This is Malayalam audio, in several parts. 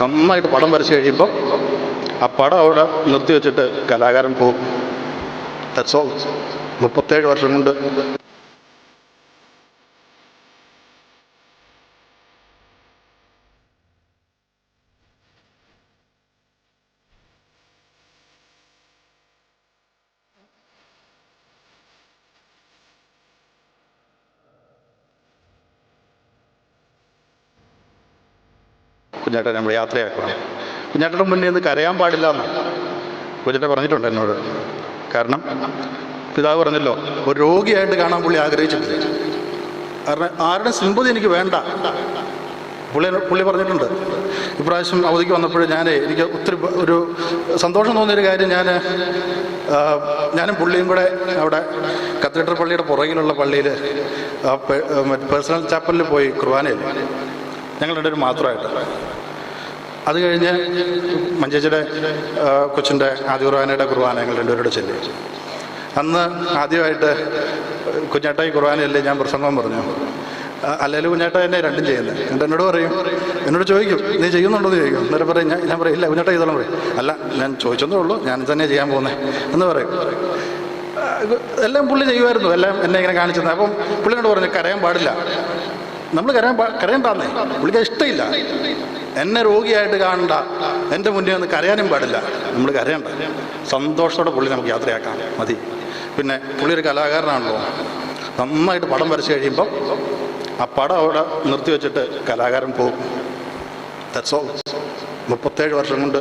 നന്നായിട്ട് പടം വരച്ച് കഴിയുമ്പോൾ ആ പടം അവിടെ നിർത്തി വെച്ചിട്ട് കലാകാരൻ പോകും ഓൾ മുപ്പത്തേഴ് വർഷം കൊണ്ട് കുഞ്ഞേട്ടൻ നമ്മൾ യാത്രയാക്കണം കുഞ്ഞേട്ടന്റെ മുന്നിൽ നിന്ന് കരയാൻ പാടില്ല എന്ന് കുഞ്ഞേട്ടൻ പറഞ്ഞിട്ടുണ്ട് എന്നോട്. കാരണം പിതാവ് പറഞ്ഞല്ലോ ഒരു രോഗിയായിട്ട് കാണാൻ പുള്ളി ആഗ്രഹിച്ചിട്ടില്ല. കാരണം ആരുടെ സിമ്പതി എനിക്ക് വേണ്ട. പുള്ളി പുള്ളി പറഞ്ഞിട്ടുണ്ട്. ഇപ്രാവശ്യം അവധിക്ക് വന്നപ്പോൾ ഞാൻ എനിക്ക് ഒത്തിരി ഒരു സന്തോഷം തോന്നിയൊരു കാര്യം ഞാൻ ഞാനും പുള്ളിയും കൂടെ അവിടെ കത്തീഡ്രൽ പള്ളിയുടെ പുറകിലുള്ള പള്ളിയിൽ പേഴ്സണൽ ചാപ്പലിൽ പോയി കുർബാനയിൽ ഞങ്ങൾ ഒരു മാത്രമായിട്ട് അത് കഴിഞ്ഞ് മഞ്ചേച്ചിയുടെ കൊച്ചിന്റെ ആദ്യ കുർബാനയുടെ കുർബാന ഞങ്ങൾ രണ്ടുപേരോട് ചെല്ലി. അന്ന് ആദ്യമായിട്ട് കുഞ്ഞേട്ടായി കുർബാനയല്ലേ ഞാൻ പ്രസംഗം പറഞ്ഞു. അല്ലെങ്കിൽ കുഞ്ഞേട്ട എന്നെ രണ്ടും ചെയ്യുന്നത് എന്നിട്ട് എന്നോട് പറയും എന്നോട് ചോദിക്കും നീ ചെയ്യുന്നുണ്ടോ? എന്ന് ചോദിക്കും. എന്നിട്ട് പറയും ഞാൻ ഞാൻ പറയും ഇല്ല കുഞ്ഞേട്ട ചെയ്തോളാം പറയും. അല്ല ഞാൻ ചോദിച്ചെന്നേ ഉള്ളൂ. ഞാൻ തന്നെ ചെയ്യാൻ പോകുന്നത് എന്ന് പറയും. എല്ലാം പുള്ളി ചെയ്യുമായിരുന്നു. എല്ലാം എന്നെ ഇങ്ങനെ കാണിച്ചത് അപ്പം പുള്ളിനോട് പറഞ്ഞു കരയാൻ പാടില്ല. നമ്മൾ കരയാൻ കരയണ്ടെന്നേ. പുള്ളിക്ക് ഇഷ്ടമില്ല എന്നെ രോഗിയായിട്ട് കാണണ്ട. എന്റെ മുന്നിൽ നിന്ന് കരയാനും പാടില്ല. നമ്മൾ കരയണ്ട. സന്തോഷത്തോടെ പുള്ളി നമുക്ക് യാത്രയാക്കാം. മതി. പിന്നെ പുള്ളി ഒരു കലാകാരനാണല്ലോ. നന്നായിട്ട് പടം വരച്ച് കഴിയുമ്പോൾ ആ പടം അവിടെ നിർത്തി വെച്ചിട്ട് കലാകാരൻ പോകും. ദാറ്റ്സ് ഓൾ മുപ്പത്തേഴ് വർഷം കൊണ്ട്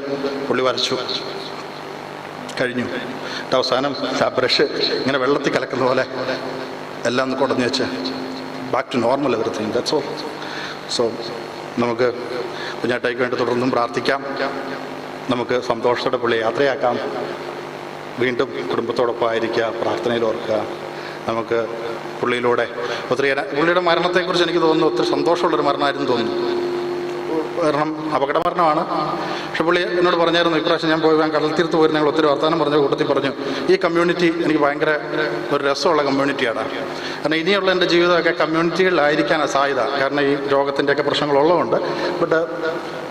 പുള്ളി വരച്ചു. കഴിഞ്ഞു. അവസാനം ആ ബ്രഷ് ഇങ്ങനെ വെള്ളത്തിൽ കലക്കുന്ന പോലെ എല്ലാം ഒന്ന് കുടഞ്ഞു വെച്ച്. Back to normal everything that's all so നമുക്ക് കുഞ്ഞാട്ടയ്ക്ക് വേണ്ടി തുടർന്നും പ്രാർത്ഥിക്കാം. നമുക്ക് സന്തോഷത്തോടെ പുള്ളി യാത്രയാക്കാം. വീണ്ടും കുടുംബത്തോടൊപ്പം ആയിരിക്കുക പ്രാർത്ഥനയിൽ ഓർക്കുക. നമുക്ക് പുള്ളിയിലൂടെ ഒത്തിരി പുള്ളിയുടെ മരണത്തെക്കുറിച്ച് എനിക്ക് തോന്നുന്നു ഒത്തിരി സന്തോഷമുള്ളൊരു മരണമായിരുന്നു തോന്നുന്നു. കാരണം അപകട മരണമാണ് പക്ഷെ പുള്ളി എന്നോട് പറഞ്ഞായിരുന്നു ഇപ്രാവശ്യം ഞാൻ പോയി കടൽ തീർത്ത് പോയി ഞങ്ങൾ ഒത്തിരി വർത്തമാനം പറഞ്ഞ കൂട്ടത്തിൽ പറഞ്ഞു. ഈ കമ്മ്യൂണിറ്റി എനിക്ക് ഭയങ്കര ഒരു രസമുള്ള കമ്മ്യൂണിറ്റിയാണ്. കാരണം ഇനിയുള്ള എന്റെ ജീവിതമൊക്കെ കമ്മ്യൂണിറ്റികളിലായിരിക്കാനാണ് സാധ്യത. കാരണം ഈ രോഗത്തിന്റെയൊക്കെ പ്രശ്നങ്ങളുള്ളതുകൊണ്ട്. ബട്ട്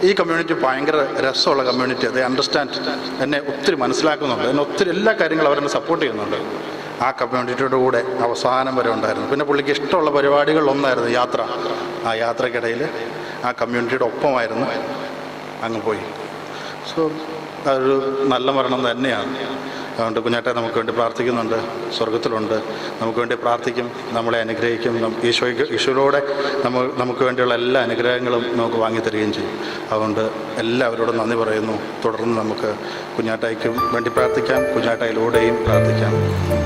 ഈ കമ്മ്യൂണിറ്റി ഭയങ്കര രസമുള്ള കമ്മ്യൂണിറ്റി. അത് അണ്ടർസ്റ്റാൻഡ് എന്നെ ഒത്തിരി മനസ്സിലാക്കുന്നുണ്ട്. എന്നെ ഒത്തിരി എല്ലാ കാര്യങ്ങളും അവരെന്നെ സപ്പോർട്ട് ചെയ്യുന്നുണ്ട്. ആ കമ്മ്യൂണിറ്റിയുടെ കൂടെ അവസാനം വരെ ഉണ്ടായിരുന്നു. പിന്നെ പുള്ളിക്ക് ഇഷ്ടമുള്ള പരിപാടികളിലൊന്നായിരുന്നു യാത്ര. ആ യാത്രക്കിടയിൽ ആ കമ്മ്യൂണിറ്റിയുടെ ഒപ്പമായിരുന്നു. അങ്ങ് പോയി. സോ അതൊരു നല്ല മരണം തന്നെയാണ്. അതുകൊണ്ട് കുഞ്ഞാട്ടെ നമുക്ക് വേണ്ടി പ്രാർത്ഥിക്കുന്നുണ്ട്. സ്വർഗത്തിലുണ്ട് നമുക്ക് വേണ്ടി പ്രാർത്ഥിക്കും. നമ്മളെ അനുഗ്രഹിക്കും. ഈശോയ്ക്ക് ഈശോയിലൂടെ നമ്മൾ നമുക്ക് വേണ്ടിയുള്ള എല്ലാ അനുഗ്രഹങ്ങളും നമുക്ക് വാങ്ങിത്തരികയും ചെയ്യും. അതുകൊണ്ട് എല്ലാവരോടും നന്ദി പറയുന്നു. തുടർന്ന് നമുക്ക് കുഞ്ഞാട്ടായിക്കും വേണ്ടി പ്രാർത്ഥിക്കാം. കുഞ്ഞാട്ടായിലൂടെയും പ്രാർത്ഥിക്കാം.